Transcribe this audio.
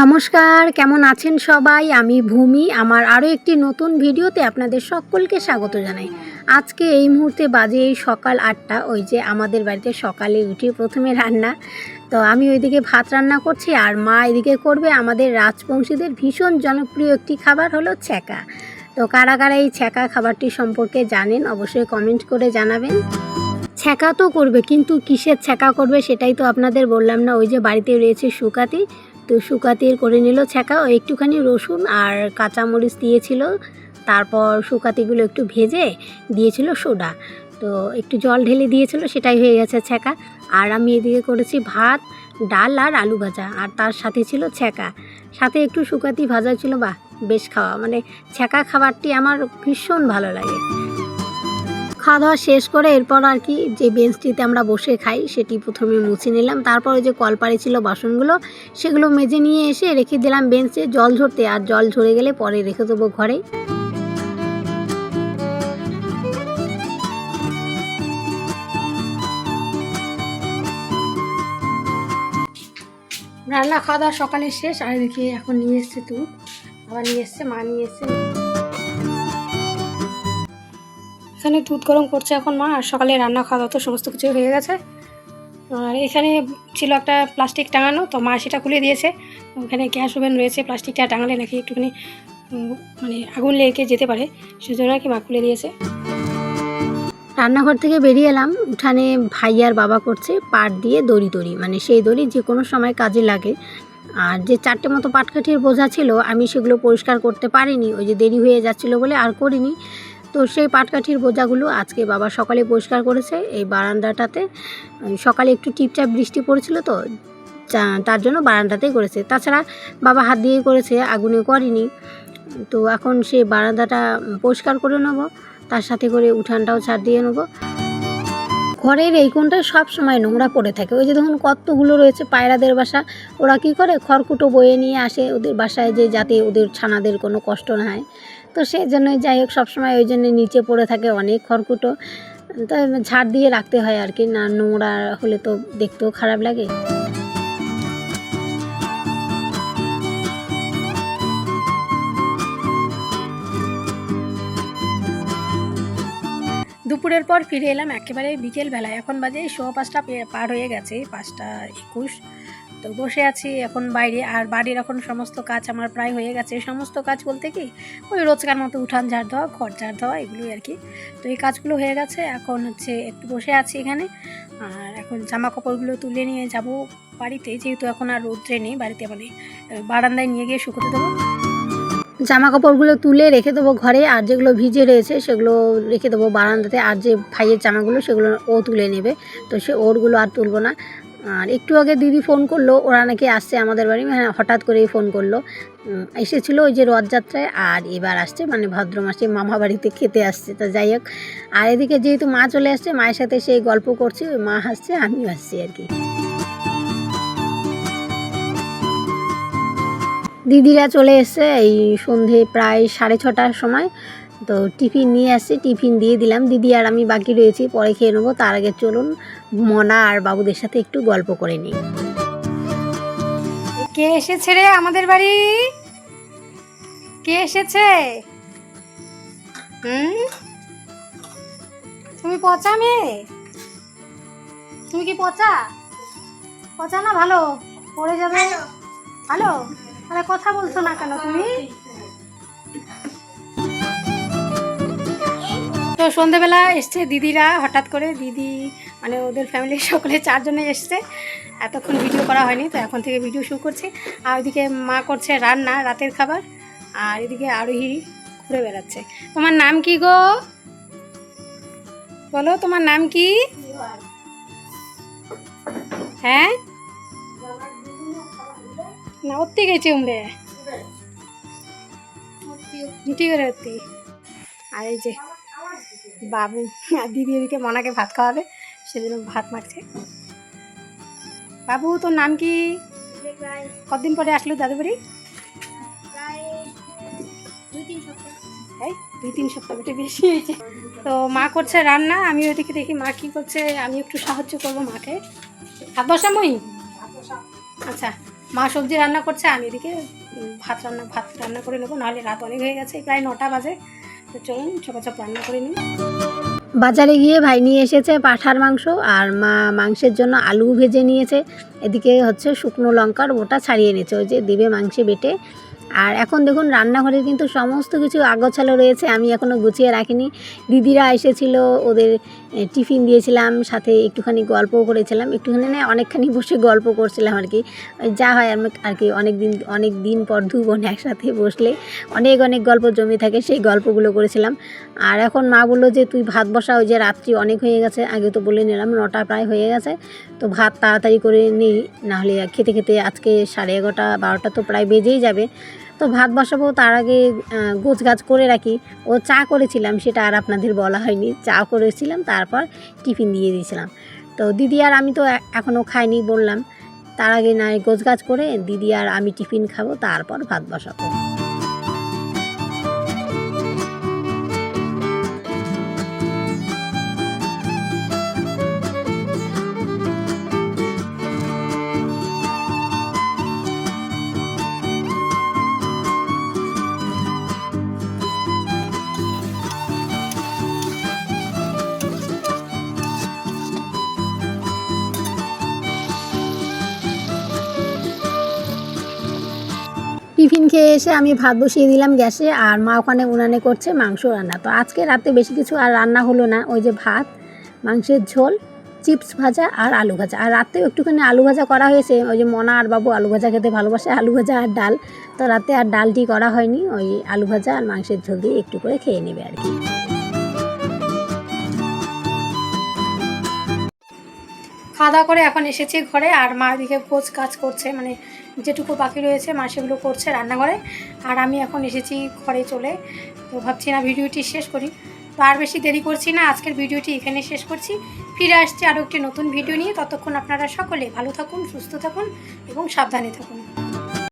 নমস্কার, কেমন আছেন সবাই? আমি ভূমি। আমার আরও একটি নতুন ভিডিওতে আপনাদের সকলকে স্বাগত জানাই। আজকে এই মুহূর্তে বাজে এই সকাল আটটা। ওই যে আমাদের বাড়িতে সকালে উঠে প্রথমে রান্না। তো আমি ওইদিকে ভাত রান্না করছি আর মা এদিকে করবে আমাদের রাজবংশীদের ভীষণ জনপ্রিয় একটি খাবার হলো ছ্যাঁকা। তো কারা কারা এই ছ্যাঁকা খাবারটি সম্পর্কে জানেন অবশ্যই কমেন্ট করে জানাবেন। ছ্যাঁকা তো করবে, কিন্তু কিসের ছ্যাঁকা করবে সেটাই তো আপনাদের বললাম না। ওই যে বাড়িতে রয়েছে সুকাতি তো শুকাতির করে নিল ছ্যাঁকা ও একটুখানি রসুন আর কাঁচামরিচ দিয়েছিল। তারপর শুকাতিগুলো একটু ভেজে দিয়েছিল সোডা। তো একটু জল ঢেলে দিয়েছিল, সেটাই হয়ে গেছে ছ্যাঁকা। আর আমি এদিকে করেছি ভাত, ডাল আর আলু ভাজা, আর তার সাথে ছিল ছ্যাঁকা। সাথে একটু শুকাতি ভাজা ছিল, বাহ, বেশ খাওয়া। মানে ছ্যাঁকা খাবারটি আমার ভীষণ ভালো লাগে। খাওয়া দাওয়া শেষ করে এরপর আর কি যে বেঞ্চটিতে আমরা বসে খাই, সেটি প্রথমে মুছে নিলাম। তারপরে যে কলপাড়ে ছিল বাসনগুলো, সেগুলো মেজে নিয়ে এসে রেখে দিলাম বেঞ্চে জল ঝরতে। আর জল ঝরে গেলে পরে রেখে দেবো ঘরে। রান্না খাওয়া দাওয়া সকালে শেষ। আর এদিকে এখন নিয়ে এসছে দুধ আবার নিয়ে এসছে মা নিয়ে এসছে। এখানে দুধ গরম করছে এখন মা, আর সকালে রান্না খাওয়া দাওয়া তো সমস্ত কিছু হয়ে গেছে। আর এখানে ছিল একটা প্লাস্টিক টাঙানো, তো মা সেটা খুলে দিয়েছে। ওখানে গ্যাস ওভেন রয়েছে, প্লাস্টিকটা টাঙালে নাকি একটুখানি মানে আগুন লেগে যেতে পারে, সেজন্য আর কি মা খুলে দিয়েছে। রান্নাঘর থেকে বেরিয়ে এলাম। উঠানে ভাই আর বাবা করছে পাট দিয়ে দড়ি দড়ি মানে সেই দড়ি যে কোনো সময় কাজে লাগে। আর যে চারটে মতো পাটকাঠির বোঝা ছিল, আমি সেগুলো পরিষ্কার করতে পারিনি, ওই যে দেরি হয়ে যাচ্ছিল বলে আর করিনি। তো সেই পাটকাঠির বোঝাগুলো আজকে বাবা সকালে পরিষ্কার করেছে এই বারান্দাটাতে। সকালে একটু টিপটাপ বৃষ্টি পড়েছিল তো তার জন্য বারান্দাতেই করেছে। তাছাড়া বাবা হাত দিয়েই করেছে আগুনে করেনি। তো এখন সেই বারান্দাটা পরিষ্কার করে নেব, তার সাথে করে উঠানটাও ছাড় দিয়ে নেব। ঘরের এই কোণটায় সব সময় নোংরা পড়ে থাকে। ওই যে ধরুন কতগুলো রয়েছে পায়রাদের বাসা। ওরা কি করে? খড়কুটো বয়ে নিয়ে আসে ওদের বাসায় যে যাতে ওদের ছানাদের কোনো কষ্ট না হয়। তো সেই জন্যই যাই হোক সবসময় ওই জন্য নিচে পড়ে থাকে অনেক খড়কুটো। তো ঝাড় দিয়ে রাখতে হয় আর কি, না নোংরা হলে তো দেখতেও খারাপ লাগে। দুপুরের পর ফিরে এলাম একেবারে বিকেল বেলায়। এখন বাজে শো পাঁচটা পার হয়ে গেছে, পাঁচটা একুশ। তো বসে আছি এখন বাইরে, আর বাড়ির এখন সমস্ত কাজ আমার প্রায় হয়ে গেছে। সমস্ত কাজ বলতে কি, ওই রোজকার মতো উঠান ঝাড় দেওয়া ঘর ঝাড় দেওয়া এগুলোই আর কি। তো এই কাজগুলো হয়ে গেছে, এখন হচ্ছে একটু বসে আছি এখানে। আর এখন জামা কাপড়গুলো তুলে নিয়ে যাব বাড়িতে, যেহেতু এখন আর রোদ্রে নেই, বাড়িতে মানে বারান্দায় নিয়ে গিয়ে শুকোতে দেবো। জামা কাপড়গুলো তুলে রেখে দেবো ঘরে, আর যেগুলো ভিজে রয়েছে সেগুলো রেখে দেবো বারান্দাতে, আর যে ভাইয়ের জামাগুলো সেগুলো ও তুলে নেবে। তো সে ওরগুলো আর তুলবো না। আর একটু আগে দিদি ফোন করল, ওরা নাকি আসছে আমাদের বাড়ি হ্যাঁ হঠাৎ করেই ফোন করল। এসেছিল ওই যে রথযাত্রায়, আর এবার আসছে মানে ভাদ্র মাসে মামা বাড়িতে খেতে আসছে। তো যাই হোক, আর এদিকে যেহেতু মা চলে আসছে, মায়ের সাথে সেই গল্প করছি, ওই মা হাসছে, আমিও হাসছি আর কি। দিদিরা চলে এসছে, এই সন্ধে প্রায় সাড়ে ছটার সময়। তো টিফিন নিয়ে আসছে, টিফিন দিয়ে দিলাম। দিদি আর আমি বাকি রয়েছি, পরে খেয়ে নেব। তার আগে চলুন, মনা আর বাবুদের সাথে একটু গল্প করে নিই। কে এসেছে রে আমাদের বাড়ি? কে এসেছে? তুমি পচা মেয়ে? তুমি কি পচা? পচা না ভালো? পড়ে যাবে? ভালো? তাহলে কথা বলছো না কেন তুমি? তো সন্ধেবেলা এসছে দিদিরা হঠাৎ করে দিদি মানে ওদের ফ্যামিলির সকলে চারজনে এসছে। এতক্ষণ ভিডিও করা হয়নি তো এখন থেকে ভিডিও শুরু করছি। আর ওইদিকে মা করছে রান্না রাতের খাবার। আর এদিকে আরোহী ঘুরে বেড়াচ্ছে। তোমার নাম কি গো? বলো তোমার নাম কি? হ্যাঁ? না ওত্তি গেছি উমরে রুটি করে ওত্তি আর এই যে বাবু আর দিদি এদিকে মনাকে ভাত খাওয়াবে, সেজন্য ভাত মারছে বাবু, তোর নাম কি? কতদিন পরে আসলো দাদু বাড়ি এই দুই তিন সপ্তাহ একটু বেশি হয়েছে। তো মা করছে রান্না আমি ওদিকে দেখি মা কি করছে, আমি একটু সাহায্য করব মাকে। হাত বসামই? আচ্ছা। মা সবজি রান্না করছে, আমি এদিকে ভাত রান্না ভাত রান্না করে নেব, নাহলে রাত অনেক হয়ে গেছে, প্রায় নটা বাজে। তো চলুন চপাচপ রান্না করে নিই। বাজারে গিয়ে ভাই নিয়ে এসেছে পাঠার মাংস, আর মা মাংসের জন্য আলু ভেজে নিয়েছে। এদিকে হচ্ছে শুকনো লঙ্কার ওটা ছাড়িয়ে নিয়েছে ওই যে দিবে মাংসে বেটে। আর এখন দেখুন রান্নাঘরে কিন্তু সমস্ত কিছু আগোছালো রয়েছে, আমি এখনও গুছিয়ে রাখিনি। দিদিরা এসেছিল, ওদের টিফিন দিয়েছিলাম, সাথে একটুখানি গল্পও করেছিলাম, একটুখানি না অনেকখানি বসে গল্প করছিলাম আর কি। যা হয় আমি আর কি অনেক দিন অনেক দিন পর দু বোন একসাথে বসলে অনেক অনেক গল্প জমে থাকে, সেই গল্পগুলো করেছিলাম। আর এখন মা বলল যে, তুই ভাত বসা, ওই যে রাত্রি অনেক হয়ে গেছে, আগে তো বলে নিলাম, নটা প্রায় হয়ে গেছে, তো ভাত তাড়াতাড়ি করে নিই, নাহলে খেতে খেতে আজকে সাড়ে এগারোটা, বারোটা তো প্রায় বেজেই যাবে। তো ভাত বসাবো, তার আগে গোছ গাছ করে রাখি। ও চা করেছিলাম, সেটা আর আপনাদের বলা হয়নি। চা করেছিলাম, তারপর টিফিন দিয়ে দিয়েছিলাম। তো দিদি আর আমি তো এখনও খাইনি বললাম। তার আগে না গোছ গাছ করে দিদি আর আমি টিফিন খাব, তারপর ভাত বসাবো। টিফিন খেয়ে এসে আমি ভাত বসিয়ে দিলাম গ্যাসে আর মা ওখানে উনানে করছে মাংস রান্না। তো আজকে রাতে বেশি কিছু আর রান্না হলো না, ওই যে ভাত, মাংসের ঝোল, চিপস ভাজা আর আলু ভাজা। আর রাতেও একটুখানি আলু ভাজা করা হয়েছে, ওই যে মনা আর বাবু আলু ভাজা খেতে ভালোবাসে, আলু ভাজা আর ডাল। তো রাতে আর ডালটি করা হয়নি, ওই আলু ভাজা আর মাংসের ঝোল দিয়ে একটু করে খেয়ে নেবে আর কি। খাওয়া দাওয়া করে এখন এসেছি ঘরে, আর মা এদিকে কোচ কাজ করছে মানে যেটুকু বাকি রয়েছে মা সেগুলো করছে রান্নাঘরে। আর আমি এখন এসেছি ঘরে চলে। তো ভাবছি না ভিডিওটি শেষ করি। তো আর বেশি দেরি করছি না, আজকের ভিডিওটি এখানে শেষ করছি। ফিরে আসছি আরও একটি নতুন ভিডিও নিয়ে। ততক্ষণ আপনারা সকলে ভালো থাকুন, সুস্থ থাকুন এবং সাবধানে থাকুন।